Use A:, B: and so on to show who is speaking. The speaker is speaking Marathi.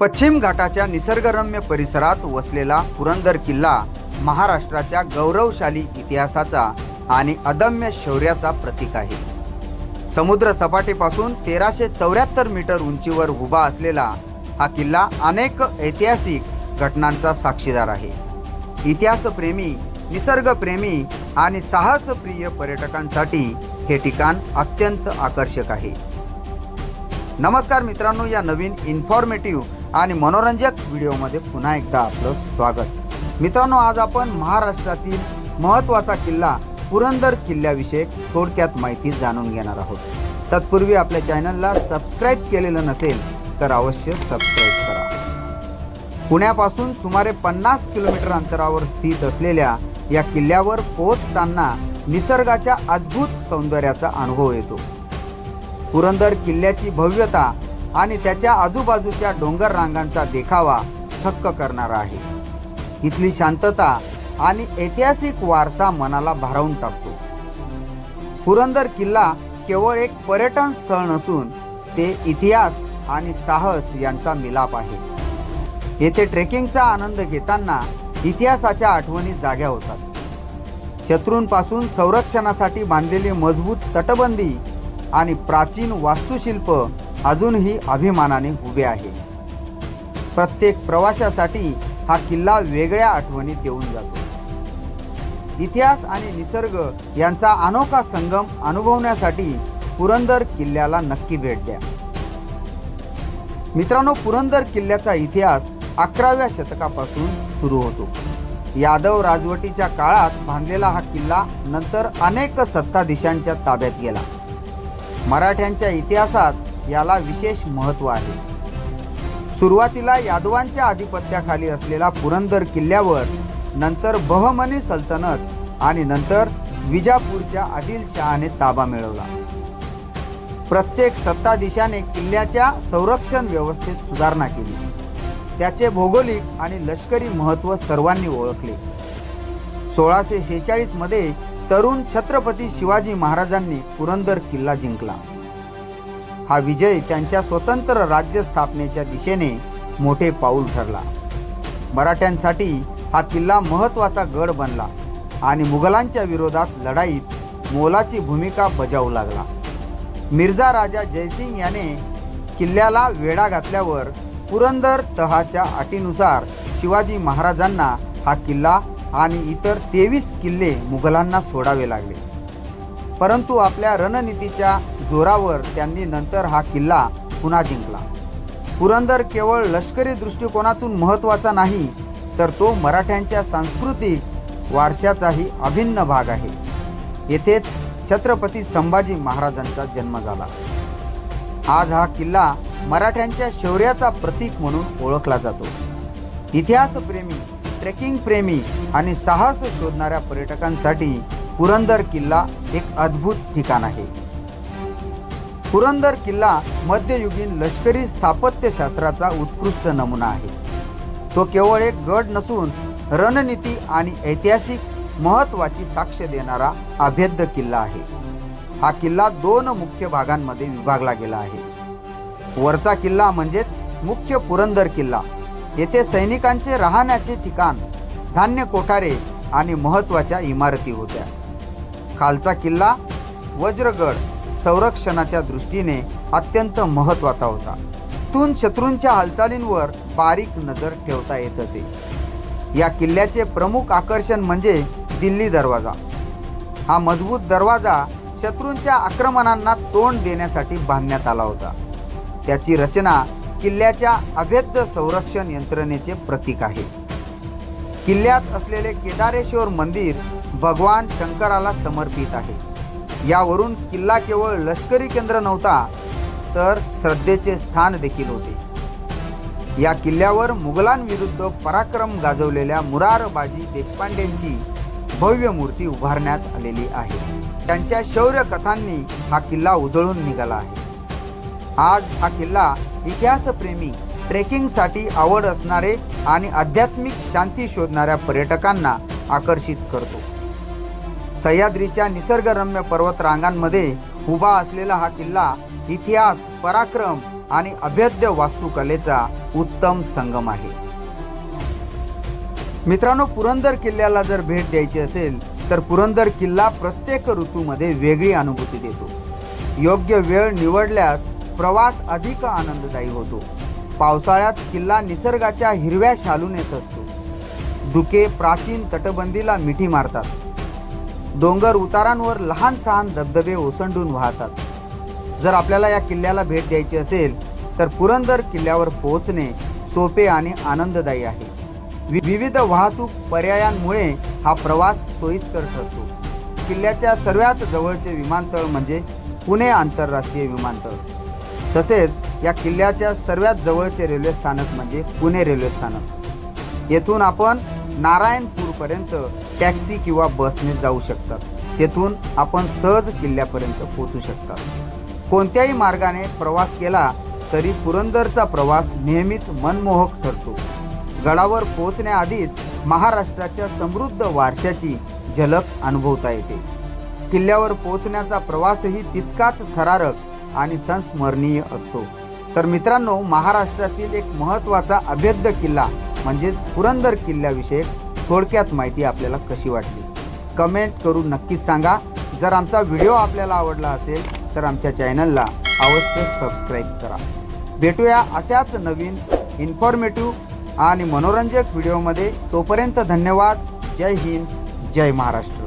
A: पश्चिम घाटाच्या निसर्गरम्य परिसरात वसलेला पुरंदर किल्ला महाराष्ट्राच्या गौरवशाली इतिहासाचा आणि अदम्य शौर्याचा प्रतीक आहे. समुद्र सपाटीपासून तेराशे चौऱ्याहत्तर मीटर उंचीवर उभा असलेला हा किल्ला अनेक ऐतिहासिक घटनांचा साक्षीदार आहे. इतिहासप्रेमी निसर्गप्रेमी आणि साहसप्रिय पर्यटकांसाठी हे ठिकाण अत्यंत आकर्षक आहे. नमस्कार मित्रांनो या नवीन इन्फॉर्मेटिव्ह आणि मनोरंजक व्हिडिओमध्ये पुन्हा एकदा आपलं स्वागत. मित्रांनो आज आपण महाराष्ट्रातील महत्त्वाचा किल्ला पुरंदर किल्ल्याविषयक थोडक्यात माहिती जाणून घेणार आहोत. तत्पूर्वी आपल्या चॅनलला सबस्क्राईब केलेलं नसेल तर अवश्य सबस्क्राईब करा. पुण्यापासून सुमारे पन्नास किलोमीटर अंतरावर स्थित असलेल्या या किल्ल्यावर पोहोचताना निसर्गाच्या अद्भुत सौंदर्याचा अनुभव येतो. पुरंदर किल्ल्याची भव्यता आणि त्याच्या आजूबाजूच्या डोंगर रांगांचा देखावा थक्क करणारा आहे. इथली शांतता आणि ऐतिहासिक वारसा मनाला भारावून टाकतो. पुरंदर किल्ला केवळ एक पर्यटन स्थळ नसून ते इतिहास आणि साहस यांचा मिलाप आहे. येथे ट्रेकिंगचा आनंद घेताना इतिहासाच्या आठवणी जाग्या होतात. शत्रूंपासून संरक्षणासाठी बांधलेली मजबूत तटबंदी आणि प्राचीन वास्तुशिल्प अजूनही अभिमानाने उभे आहे. प्रत्येक प्रवाशासाठी हा किल्ला वेगळ्या आठवणी देऊन जातो. इतिहास आणि निसर्ग यांचा अनोखा संगम अनुभवण्यासाठी पुरंदर किल्ल्याला नक्की भेट द्या. मित्रांनो पुरंदर किल्ल्याचा इतिहास अकराव्या शतकापासून सुरू होतो. यादव राजवटीच्या काळात बांधलेला हा किल्ला नंतर अनेक सत्ताधीशांच्या ताब्यात गेला. मराठ्यांच्या इतिहासात याला विशेष महत्त्व आहे. सुरुवातीला यादवांच्या आधिपत्याखाली असलेला पुरंदर किल्ल्यावर नंतर बहमनी सल्तनत आणि नंतर विजापूरच्या आदिलशहाने ताबा मिळवला. प्रत्येक सत्ताधीशाने किल्ल्याच्या संरक्षण व्यवस्थेत सुधारणा केली. त्याचे भौगोलिक आणि लष्करी महत्त्व सर्वांनी ओळखले. सोळाशे शेहेचाळीसमध्ये तरुण छत्रपती शिवाजी महाराजांनी पुरंदर किल्ला जिंकला. हा विजय त्यांच्या स्वतंत्र राज्य स्थापनेच्या दिशेने मोठे पाऊल ठरला. मराठ्यांसाठी हा किल्ला महत्त्वाचा गड बनला आणि मुघलांच्या विरोधात लढाईत मोलाची भूमिका बजावू लागला. मिर्झा राजा जयसिंग याने किल्ल्याला वेढा घातल्यावर पुरंदर तहाच्या अटीनुसार शिवाजी महाराजांना हा किल्ला आणि इतर तेवीस किल्ले मुघलांना सोडावे लागले. परंतु आपल्या रणनीतीच्या जोरावर त्यांनी नंतर हा किल्ला पुन्हा जिंकला. पुरंदर केवळ लष्करी दृष्टिकोनातून महत्त्वाचा नाही तर तो मराठ्यांच्या सांस्कृतिक वारशाचाही अभिन्न भाग आहे. येथेच छत्रपती संभाजी महाराजांचा जन्म झाला. आज हा किल्ला मराठ्यांच्या शौर्याचा प्रतीक म्हणून ओळखला जातो. इतिहासप्रेमी ट्रेकिंग प्रेमी आणि साहस शोधणाऱ्या पर्यटकांसाठी पुरंदर किल्ला एक अद्भुत ठिकाण आहे. पुरंदर किल्ला मध्ययुगीन लष्करी स्थापत्यशास्त्राचा उत्कृष्ट नमुना आहे. तो केवळ एक गड नसून रणनीती आणि ऐतिहासिक महत्त्वाची साक्ष देणारा अभेद्य किल्ला आहे. हा किल्ला दोन मुख्य भागांमध्ये विभागला गेला आहे. वरचा किल्ला म्हणजेच मुख्य पुरंदर किल्ला. येथे सैनिकांचे राहण्याचे ठिकाण धान्य कोठारे आणि महत्त्वाच्या इमारती होत्या. खालचा किल्ला वज्रगड संरक्षणाच्या दृष्टीने अत्यंत महत्त्वाचा होता. तून शत्रूंच्या हालचालींवर बारीक नजर ठेवता येत असे. या किल्ल्याचे प्रमुख आकर्षण म्हणजे दिल्ली दरवाजा. हा मजबूत दरवाजा शत्रूंच्या आक्रमणांना तोंड देण्यासाठी बांधण्यात आला होता. त्याची रचना किल्ल्याच्या अभेद्य संरक्षण यंत्रणेचे प्रतीक आहे. किल्ल्यात असलेले केदारेश्वर मंदिर भगवान शंकराला समर्पित आहे. यावरून किल्ला केवळ लष्करी केंद्र नव्हता तर श्रद्धेचे स्थान देखील होते. या किल्ल्यावर मुघलांविरुद्ध पराक्रम गाजवलेल्या मुरारबाजी देशपांडेंची भव्य मूर्ती उभारण्यात आलेली आहे. त्यांच्या शौर्य कथांनी हा किल्ला उजळून निघाला आहे. आज हा किल्ला इतिहासप्रेमी ट्रेकिंगसाठी आवड असणारे आणि आध्यात्मिक शांती शोधणाऱ्या पर्यटकांना आकर्षित करतो. सह्याद्रीच्या निसर्गरम्य पर्वत रांगांमध्ये उभा असलेला हा किल्ला इतिहास पराक्रम आणि अभेद्य वास्तुकलेचा उत्तम संगम आहे. मित्रांनो पुरंदर किल्ल्याला जर भेट द्यायची असेल तर पुरंदर किल्ला प्रत्येक ऋतूमध्ये वेगळी अनुभूती देतो. योग्य वेळ निवडल्यास प्रवास अधिक आनंददायी होतो. पावसाळ्यात किल्ला निसर्गाच्या हिरव्या शालूने सजतो दुके प्राचीन तटबंदीला मिठी मारतात. डोंगर उतारांवर लहान सहान धबधबे ओसंडून वाहतात. जर आपल्याला या किल्ल्याला भेट द्यायची असेल तर पुरंदर किल्ल्यावर पोहोचणे सोपे आणि आनंददायी आहे. वि- विविध वाहतूक पर्यायांमुळे हा प्रवास सोयीस्कर ठरतो. किल्ल्याच्या सर्वात जवळचे विमानतळ म्हणजे पुणे आंतरराष्ट्रीय विमानतळ. तसेच या किल्ल्याच्या सर्वात जवळचे रेल्वे स्थानक म्हणजे पुणे रेल्वे स्थानक. येथून आपण पर्यंत टॅक्सी किंवा बसने जाऊ शकतात. तेथून आपण सहज किल्ल्यापर्यंत पोहोचू शकतात. कोणत्याही मार्गाने प्रवास केला तरी पुरंदरचा प्रवास नेहमीच मनमोहक ठरतो. गडावर पोहोचण्याआधीच महाराष्ट्राच्या समृद्ध वारशाची झलक अनुभवता येते. किल्ल्यावर पोहोचण्याचा प्रवासही तितकाच थरारक आणि संस्मरणीय असतो. तर मित्रांनो महाराष्ट्रातील एक महत्त्वाचा अभेद्य किल्ला म्हणजेच पुरंदर किल्ल्याविषयक थोडक्यात माहिती आपल्याला कशी वाटली? कमेंट करून नक्कीच सांगा. जर आमचा व्हिडिओ आपल्याला आवडला असेल तर आमच्या चॅनलला अवश्य सबस्क्राईब करा. भेटूया अशाच नवीन इन्फॉर्मेटिव्ह आणि मनोरंजक व्हिडिओमध्ये. तोपर्यंत धन्यवाद. जय हिंद. जय महाराष्ट्र.